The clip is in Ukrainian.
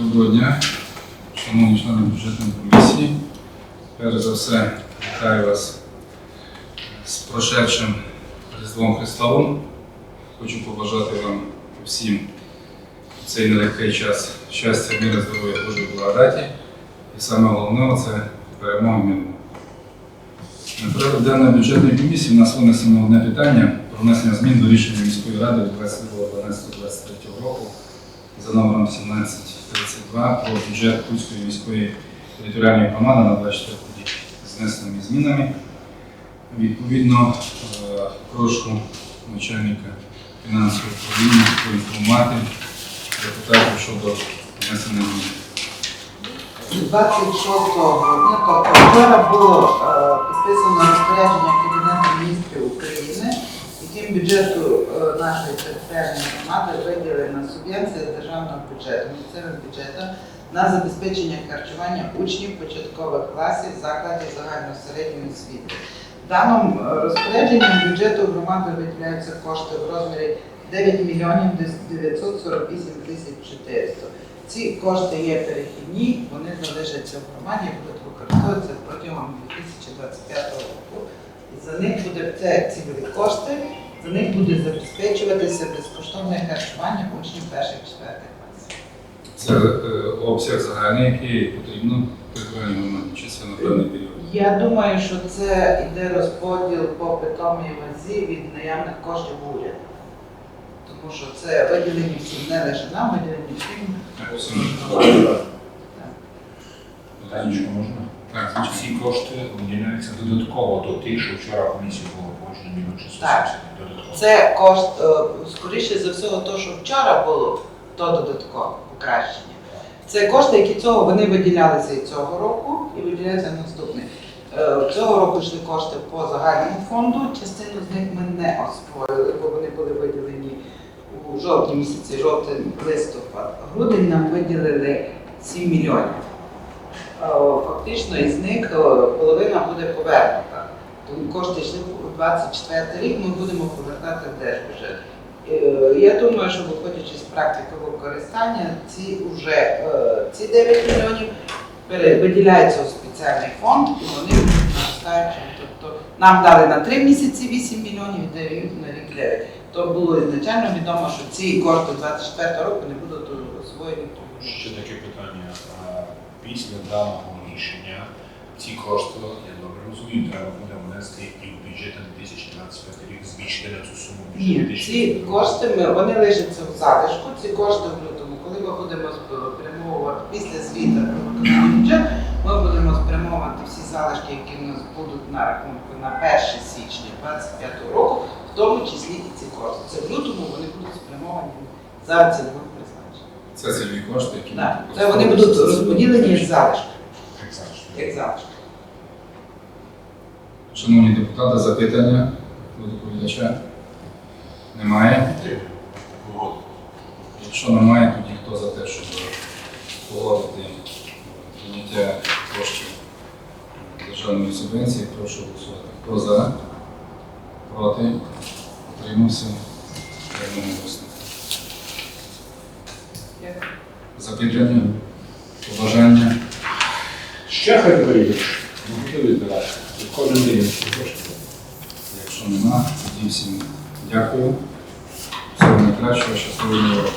Доброго дня, шановні члени бюджетної комісії. Перш за все, вітаю вас з прошедшим Різдвом Христовим. Хочу побажати вам всім в цей нелегкий час щастя, міра, здоров'я, Божої благодаті. І саме головне це перемога миру. На порядок денної бюджетної комісії у нас винесено одне питання про внесення змін до рішення міської ради від 22.12.23 року за номером 1732 про бюджет Кузької міської територіальної громади на 24 рік з внесеними змінами. Відповідно, е, прошу начальника фінансового управління поінформувати депутатів щодо внесення змін. 26 грудня, тобто вчора було е, підписано розпорядження Кабінету міністрів України, яким бюджету е, нашої територіальної громади виділена субвенція з державного бюджету, місцевого бюджету на забезпечення харчування учнів початкових класів закладів загальної середньої освіти. Даним е, розпорядженням бюджету громади виділяються кошти в розмірі 9 мільйонів 948 тисяч 400. Ці кошти є перехідні, вони залишаться в громаді, будуть використовуватися протягом 2025 року. За них буде це цільові кошти, за них буде забезпечуватися безкоштовне харчування учнів перших четвертих класів. Це е, обсяг загальний, який потрібно громаді, чи це на певний період. Я думаю, що це йде розподіл по питомій вазі від наявних коштів уряду. Тому що це виділені всім, не лише нам, виділені всім. Питання можна? Так, звичайно. ці кошти виділяються додатково до тих, що вчора комісія було погоджено 600 Так. додатково. Це кошт, е, скоріше за всього, то, що вчора було, то додаткове покращення. Це кошти, які цього вони виділялися і цього року, і виділяються наступний. Е, Цього року йшли кошти по загальному фонду. Частину з них ми не освоїли, бо вони були виділені у жовтні місяці, жовтень, листопад. Грудень нам виділили 7 мільйонів. Е, Фактично із них е, половина буде повернута. Тому кошти йшли у 24 рік, ми будемо повертати в держбюджет. Е, Я думаю, що виходячи з практики використання, ці вже ці 9 мільйонів виділяються у спеціальний фонд і вони наростають. Тобто нам дали на 3 місяці 8 мільйонів дають на рік 9. То було ізначально відомо, що ці кошти 24 року не будуть освоєні. Питання. А Після даного рішення ці кошти, я добре розумію, треба буде внести і в бюджет на 2025 рік збільшити на цю суму Ні, ці кошти ми вони лишаться в залишку. Ці кошти в лютому, коли ми будемо спрямовувати після звіту про виконання бюджету, ми будемо спрямовувати всі залишки, які в нас будуть на рахунку на 1 січня 2025 року, в тому числі і ці кошти. Це в лютому вони будуть спрямовані за призначенням. Це цільові кошти, які Да. Це вони будуть розподілені як залишки. Як завжди. Як залишки. Шановні депутати, запитання до доповідача? Немає. Якщо немає, тоді хто за те, щоб погодити прийняття коштів державної субвенції, прошу голосувати. Хто за? Проти? Утримався? Одноголосно. Дякую. Запитання? Побажання? Ще хай хотіли. Кожен день. Якщо нема, тоді всім дякую. Всього найкращого, щасливого року.